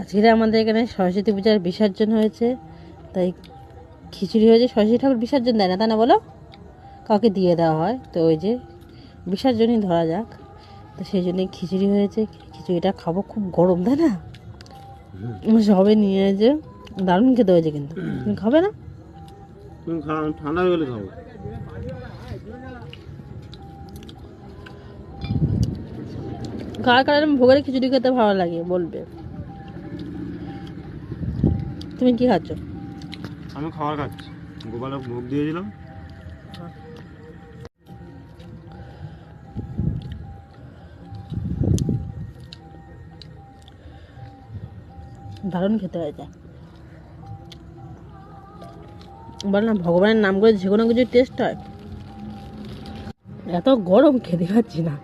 আজকে আমাদের এখানে সরস্বতী পূজার বিসর্জন হয়েছে তাই খিচুড়ি হয়েছে। সরস্বতী ঠাকুর বিসর্জন দেয় না তা না বলো? কাউকে দিয়ে দেওয়া হয়। তো ওই যে বিসর্জনই ধরা যাক। তো সেই জন্যই খিচুড়ি হয়েছে। খিচুড়িটা খাব খুব গরম তাই না? সবে নিয়ে যে দারুণ খেতে হয়েছে কিন্তু। তুমি খাবে না? ঠান্ডা হয়ে গেলে খাব। কার কার এরম ভোগের খিচুড়ি খেতে ভালো লাগে বলবে? তুমি কি খাচ্ছ? আমি খাবার খাচ্ছি। গোপালে ভোগ দিয়েছিলাম। দারুণ খেতে হয়েছে। বল না ভগবানের নাম করে যে কোনো কিছু টেস্ট হয়। এত গরম খেতে পাচ্ছি না।